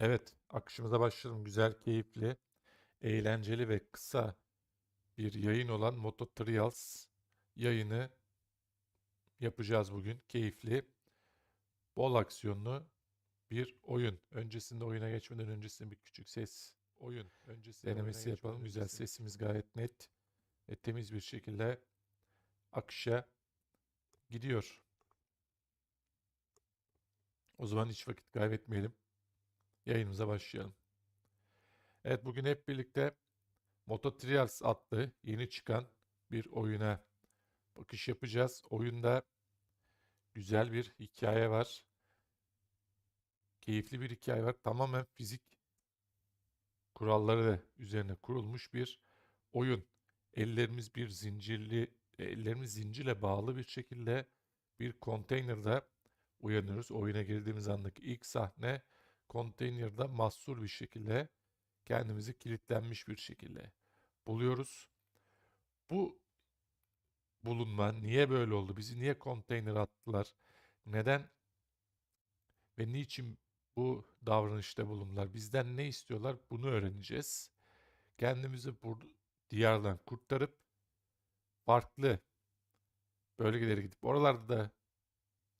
Evet, akışımıza başlayalım. Güzel, keyifli, eğlenceli ve kısa bir yayın olan Moto Trials yayını yapacağız bugün. Keyifli, bol aksiyonlu bir oyun. Öncesinde oyuna geçmeden öncesinde bir küçük ses oyun öncesinde denemesi yapalım. Güzel sesimiz gayet net ve temiz bir şekilde akışa gidiyor. O zaman hiç vakit kaybetmeyelim. Yayınımıza başlayalım. Evet bugün hep birlikte Moto Trials adlı yeni çıkan bir oyuna bakış yapacağız. Oyunda güzel bir hikaye var. Keyifli bir hikaye var. Tamamen fizik kuralları üzerine kurulmuş bir oyun. Ellerimiz bir zincirli, ellerimiz zincirle bağlı bir şekilde bir konteynerde uyanıyoruz. Oyuna girdiğimiz andaki ilk sahne konteynerda mahsur bir şekilde kendimizi kilitlenmiş bir şekilde buluyoruz. Bu bulunma niye böyle oldu? Bizi niye konteyner attılar? Neden ve niçin bu davranışta bulundular? Bizden ne istiyorlar? Bunu öğreneceğiz. Kendimizi bu diyardan kurtarıp farklı bölgelere gidip oralarda da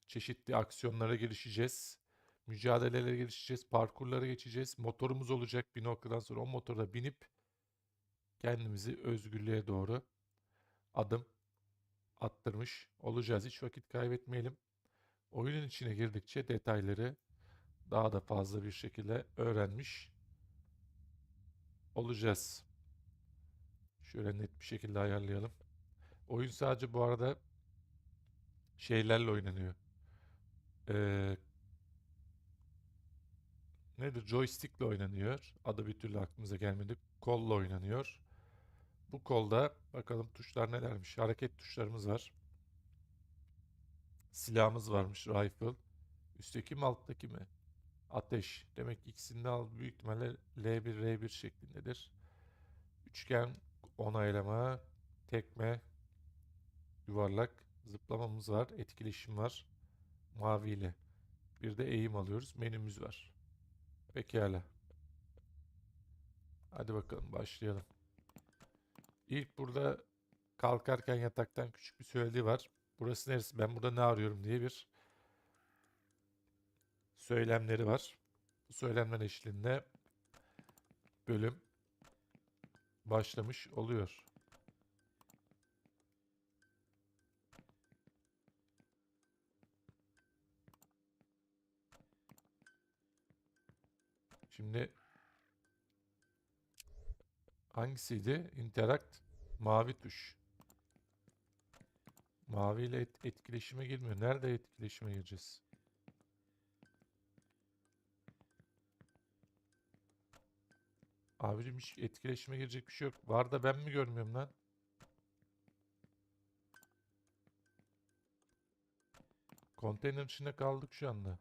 çeşitli aksiyonlara girişeceğiz. Mücadelelere girişeceğiz, parkurlara geçeceğiz. Motorumuz olacak bir noktadan sonra o motora binip kendimizi özgürlüğe doğru adım attırmış olacağız. Hiç vakit kaybetmeyelim. Oyunun içine girdikçe detayları daha da fazla bir şekilde öğrenmiş olacağız. Şöyle net bir şekilde ayarlayalım. Oyun sadece bu arada şeylerle oynanıyor. Ee, nedir? Joystick'le oynanıyor. Adı bir türlü aklımıza gelmedi. Kolla oynanıyor. Bu kolda bakalım tuşlar nelermiş. Hareket tuşlarımız var. Silahımız varmış. Rifle. Üstteki mi alttaki mi? Ateş. Demek ki ikisinde al büyük ihtimalle L1 R1 şeklindedir. Üçgen onaylama, tekme, yuvarlak, zıplamamız var, etkileşim var. Mavi ile. Bir de eğim alıyoruz. Menümüz var. Pekala. Hadi bakalım başlayalım. İlk burada kalkarken yataktan küçük bir söylediği var. Burası neresi? Ben burada ne arıyorum diye bir söylemleri var. Bu söylemler eşliğinde bölüm başlamış oluyor. Şimdi hangisiydi? Interact mavi tuş. Mavi ile et- etkileşime girmiyor. Nerede etkileşime gireceğiz? Abicim hiç etkileşime girecek bir şey yok. Var da ben mi görmüyorum lan? Konteyner içinde kaldık şu anda.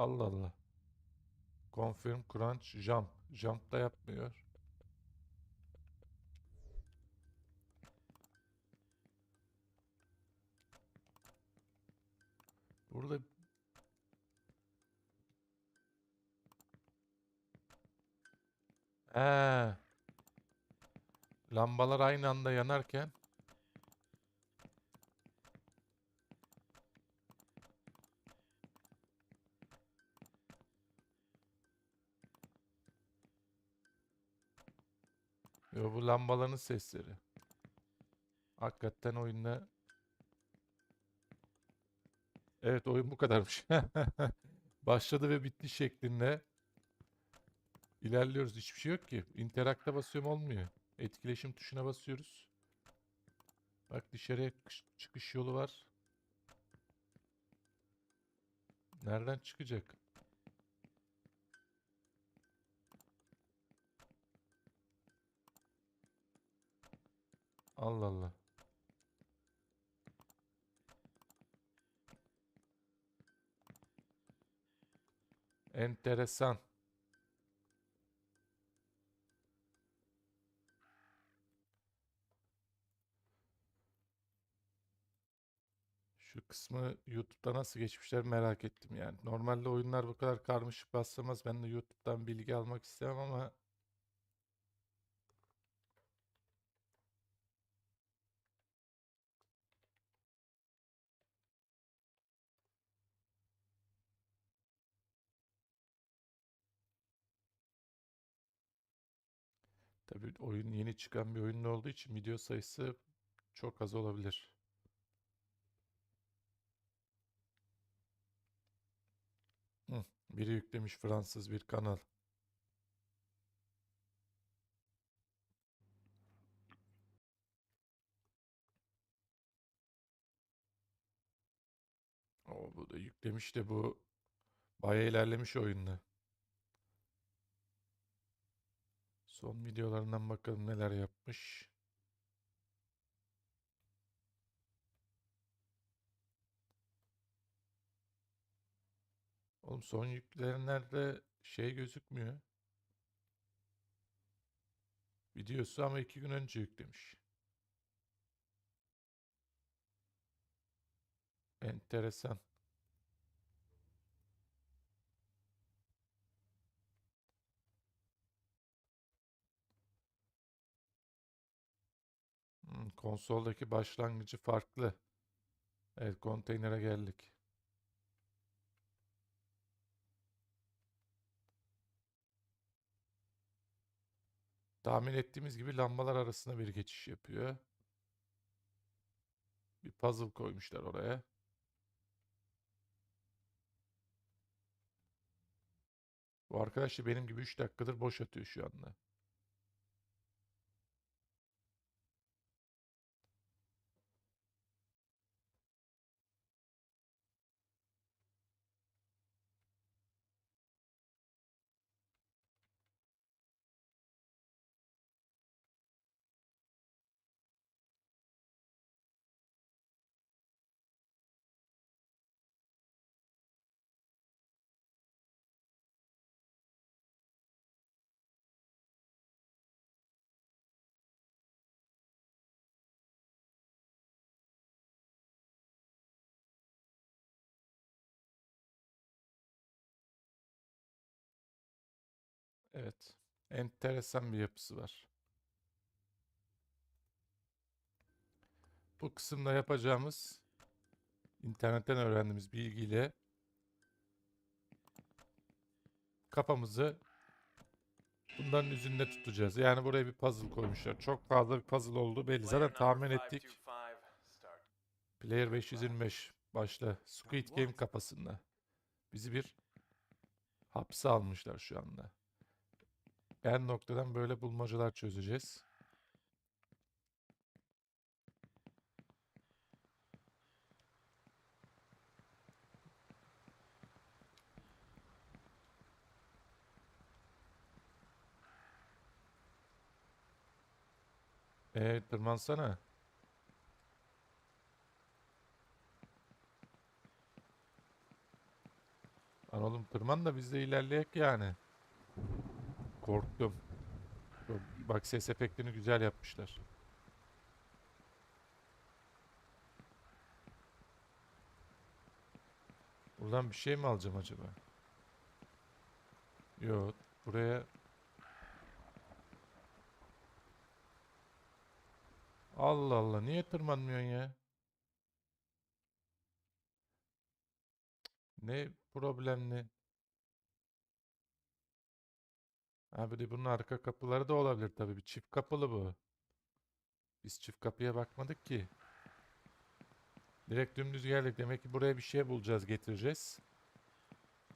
Allah Allah. Confirm crunch jump. Jump da yapmıyor. Burada He. Lambalar aynı anda yanarken Yo, bu lambaların sesleri. Hakikaten oyunda Evet oyun bu kadarmış. Başladı ve bitti şeklinde ilerliyoruz. Hiçbir şey yok ki. Interakta basıyorum olmuyor. Etkileşim tuşuna basıyoruz. Bak dışarıya kış- çıkış yolu var. Nereden çıkacak? Allah Allah. Enteresan. Şu kısmı YouTube'da nasıl geçmişler merak ettim yani. Normalde oyunlar bu kadar karmaşık bastırmaz. Ben de YouTube'dan bilgi almak istemem ama tabii oyun yeni çıkan bir oyun olduğu için video sayısı çok az olabilir. Hı, biri yüklemiş Fransız bir kanal. O bu da yüklemiş de bu bayağı ilerlemiş oyunda. Son videolarından bakalım neler yapmış. Oğlum son yüklenenlerde şey gözükmüyor. Videosu ama iki gün önce yüklemiş. Enteresan. Konsoldaki başlangıcı farklı. Evet, konteynere geldik. Tahmin ettiğimiz gibi lambalar arasında bir geçiş yapıyor. Bir puzzle koymuşlar oraya. Bu arkadaş da benim gibi 3 dakikadır boş atıyor şu anda. Enteresan bir yapısı var. Bu kısımda yapacağımız internetten öğrendiğimiz bilgiyle kafamızı bunların üzerinde tutacağız. Yani buraya bir puzzle koymuşlar. Çok fazla bir puzzle olduğu belli. Zaten tahmin ettik. Player 525 başla. Squid Game kafasında. Bizi bir hapse almışlar şu anda. Her noktadan böyle bulmacalar çözeceğiz. Ee, tırmansana. Lan oğlum tırman da biz de ilerleyek yani. Korktum. Bak ses efektini güzel yapmışlar. Buradan bir şey mi alacağım acaba? Yok. Buraya Allah Allah niye tırmanmıyorsun ya? Ne problemli? Ha bir de bunun arka kapıları da olabilir tabii. Bir çift kapılı bu. Biz çift kapıya bakmadık ki. Direkt dümdüz geldik. Demek ki buraya bir şey bulacağız, getireceğiz.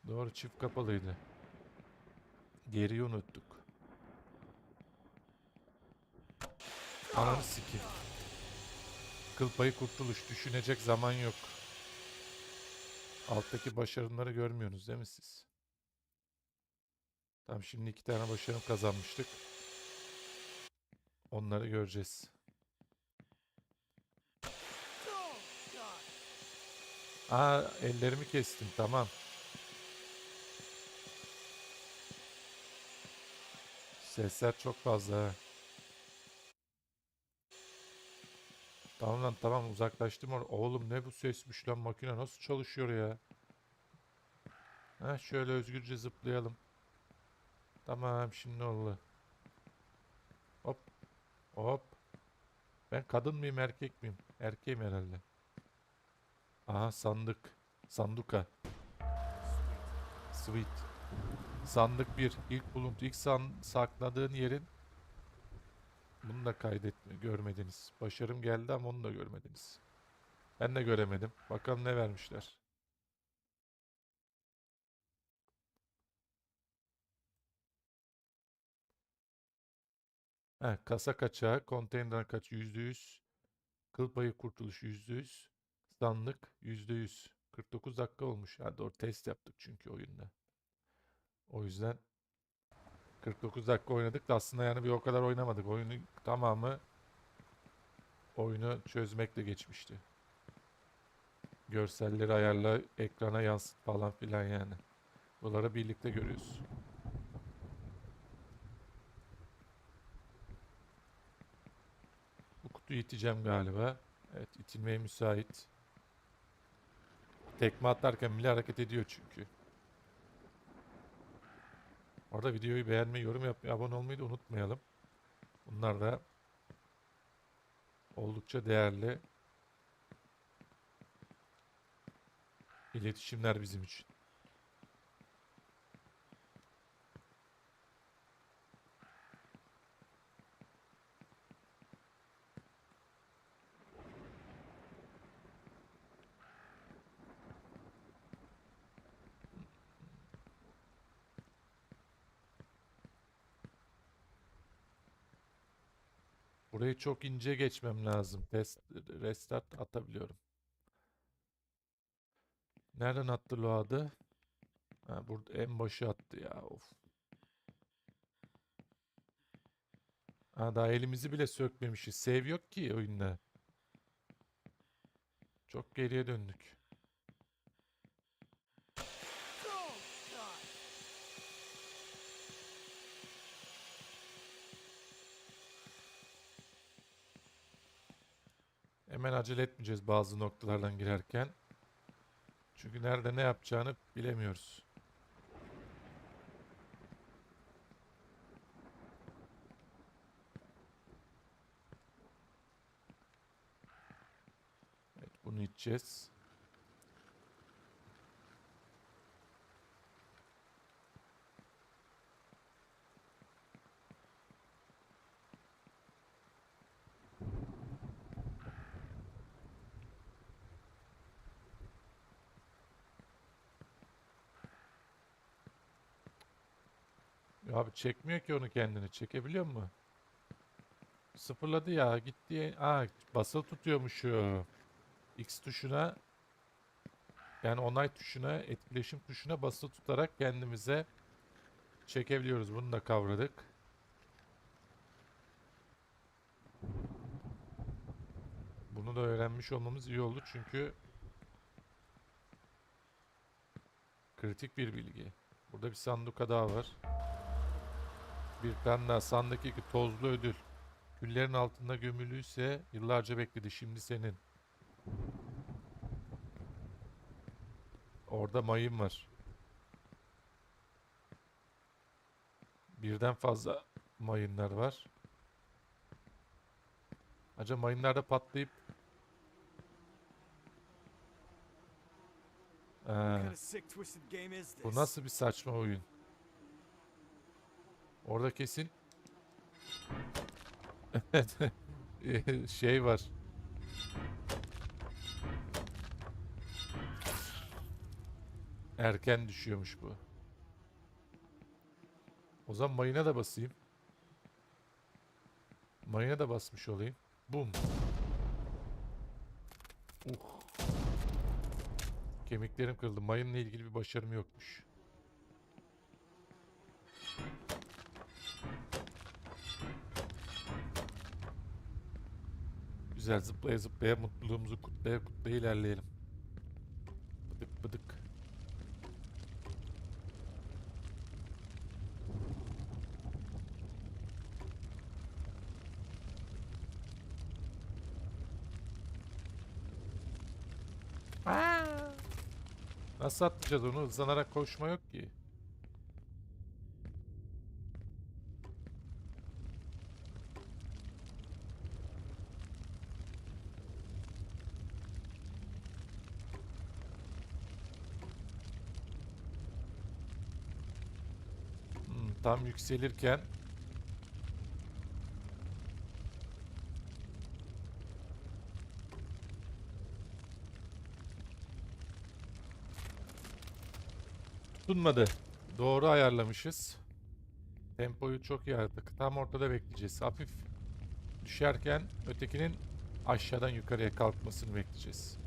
Doğru çift kapalıydı. Geriyi unuttuk. Ananı sikeyim. Kıl payı kurtuluş. Düşünecek zaman yok. Alttaki başarımları görmüyorsunuz değil mi siz? Tamam şimdi iki tane başarım kazanmıştık. Onları göreceğiz. Aa ellerimi kestim tamam. Sesler çok fazla. Tamam lan tamam uzaklaştım or Oğlum ne bu sesmiş lan makine nasıl çalışıyor ya? Ha şöyle özgürce zıplayalım. Tamam şimdi oldu. Hop. Hop. Ben kadın mıyım erkek miyim? Erkeğim herhalde. Aha sandık. Sanduka. Sweet. Sandık 1. İlk buluntu. ilk san sakladığın yerin bunu da kaydetme görmediniz. Başarım geldi ama onu da görmediniz. Ben de göremedim. Bakalım ne vermişler. Heh, kasa kaçağı, konteyner kaç %100, kıl payı kurtuluş %100, sandık %100. 49 dakika olmuş. Ha doğru test yaptık çünkü oyunda. O yüzden 49 dakika oynadık da aslında yani bir o kadar oynamadık. Oyunun tamamı oyunu çözmekle geçmişti. Görselleri ayarla, ekrana yansıt falan filan yani. Bunları birlikte görüyoruz. Kutuyu iteceğim galiba. Evet itilmeye müsait. Tekme atarken bile hareket ediyor çünkü. Orada videoyu beğenmeyi, yorum yapmayı, abone olmayı da unutmayalım. Bunlar da oldukça değerli iletişimler bizim için. Burayı çok ince geçmem lazım. Test, restart atabiliyorum. Nereden attı Load'ı? Ha, burada en başı attı ya. Of. Ha, daha elimizi bile sökmemişiz. Save yok ki oyunda. Çok geriye döndük. Hemen acele etmeyeceğiz bazı noktalardan girerken. Çünkü nerede ne yapacağını bilemiyoruz. Evet, bunu içeceğiz. Çekmiyor ki onu kendini. Çekebiliyor mu? Sıfırladı ya. Gitti. Aa basılı tutuyormuşu. X tuşuna yani onay tuşuna, etkileşim tuşuna basılı tutarak kendimize çekebiliyoruz. Bunu da kavradık. Bunu da öğrenmiş olmamız iyi oldu çünkü kritik bir bilgi. Burada bir sanduka daha var. Bir sandık iki tozlu ödül. Küllerin altında gömülüyse yıllarca bekledi. Şimdi senin. Orada mayın var. Birden fazla mayınlar var. Acaba mayınlar da patlayıp Ee, bu nasıl bir saçma oyun? Orada kesin şey var. Erken düşüyormuş bu. O zaman mayına da basayım. Mayına da basmış olayım. Bum. Uh. Kemiklerim kırıldı. Mayınla ilgili bir başarım yokmuş. Güzel zıplaya zıplaya mutluluğumuzu kutlaya kutlaya ilerleyelim. Bıdık bıdık. Aa! Nasıl atlayacağız onu? Hızlanarak koşma yok ki. Tam yükselirken Tutunmadı. Doğru ayarlamışız. Tempoyu çok iyi ayarladık. Tam ortada bekleyeceğiz. Hafif düşerken ötekinin aşağıdan yukarıya kalkmasını bekleyeceğiz.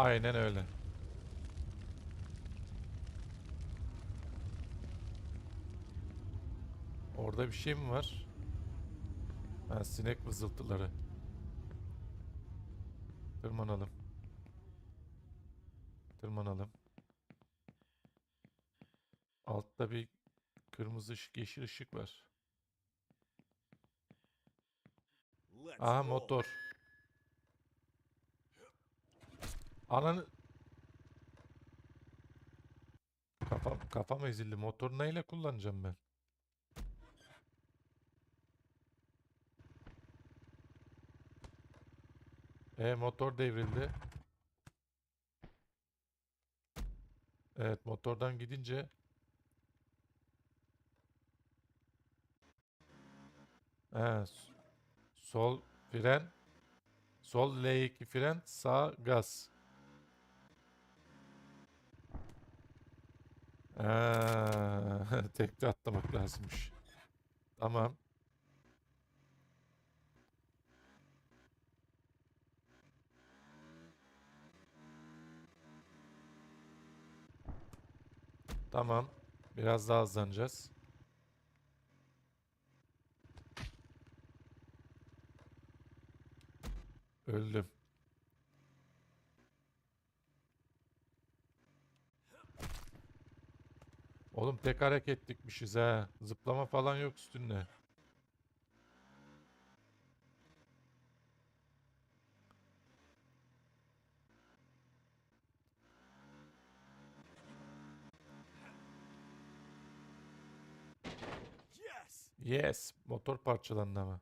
Aynen öyle. Orada bir şey mi var? Ha, sinek vızıltıları. Tırmanalım. Tırmanalım. Altta bir kırmızı ışık, yeşil ışık var. Aha motor. Ananı... Kafam, kafam ezildi. Motor neyle kullanacağım ben? E motor devrildi. Evet motordan gidince He, sol fren sol L2 fren sağ gaz. Ha, tekte atlamak lazımmış. Tamam. Tamam. Biraz daha hızlanacağız. Öldüm. Oğlum tek hareketlikmişiz ha. Zıplama falan yok üstünde. Yes. Yes. Motor parçalandı ama.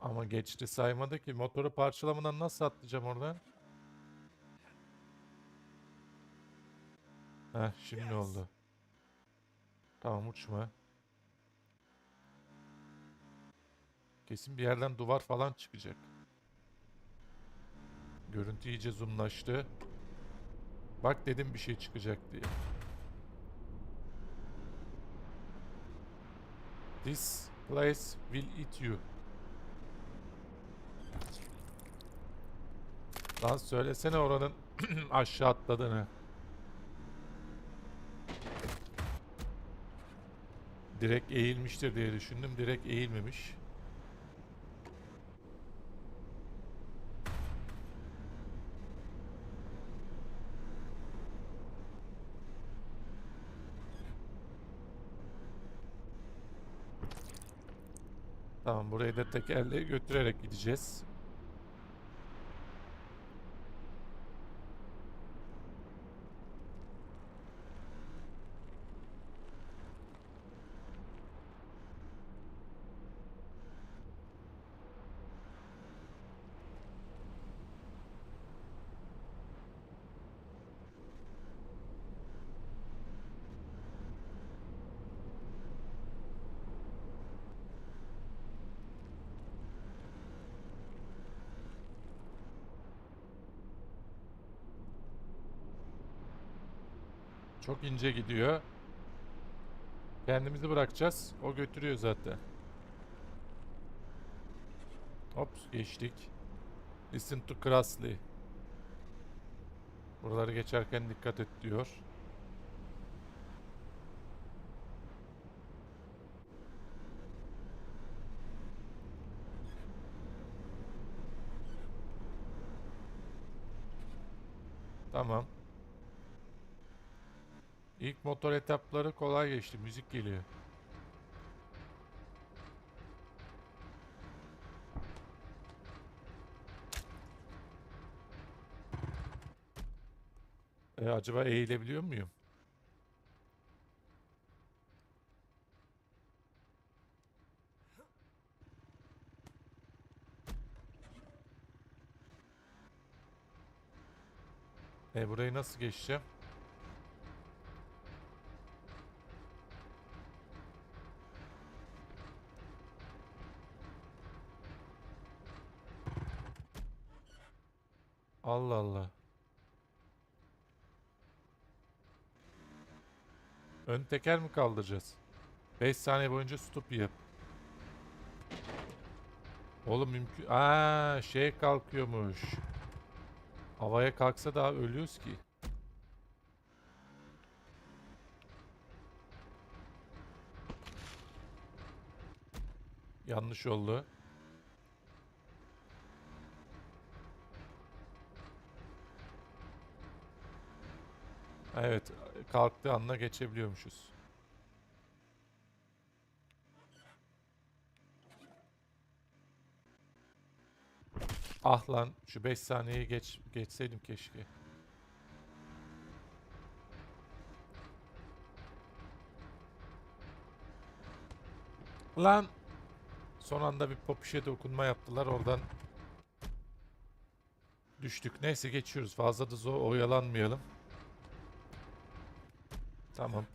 Ama geçti saymadı ki. Motoru parçalamadan nasıl atlayacağım oradan? Heh şimdi Yes. oldu. Tamam uçma. Kesin bir yerden duvar falan çıkacak. Görüntü iyice zoomlaştı. Bak dedim bir şey çıkacak diye. This place will eat you. Lan söylesene oranın aşağı atladığını. Direkt eğilmiştir diye düşündüm. Direkt eğilmemiş. Tamam burayı da tekerle götürerek gideceğiz. Çok ince gidiyor. Kendimizi bırakacağız. O götürüyor zaten. Hop geçtik. Listen to Krasley. Buraları geçerken dikkat et diyor. Tamam. İlk motor etapları kolay geçti. Müzik geliyor. E, acaba eğilebiliyor muyum? E burayı nasıl geçeceğim? Teker mi kaldıracağız? 5 saniye boyunca stop yap. Oğlum mümkün... Aa, şey kalkıyormuş. Havaya kalksa daha ölüyoruz ki. Yanlış oldu. Evet, kalktığı anda geçebiliyormuşuz. Ah lan, şu 5 saniyeyi geç geçseydim keşke. Lan! Son anda bir popişe dokunma yaptılar oradan. Düştük. Neyse geçiyoruz. Fazla da zor oyalanmayalım. Tamam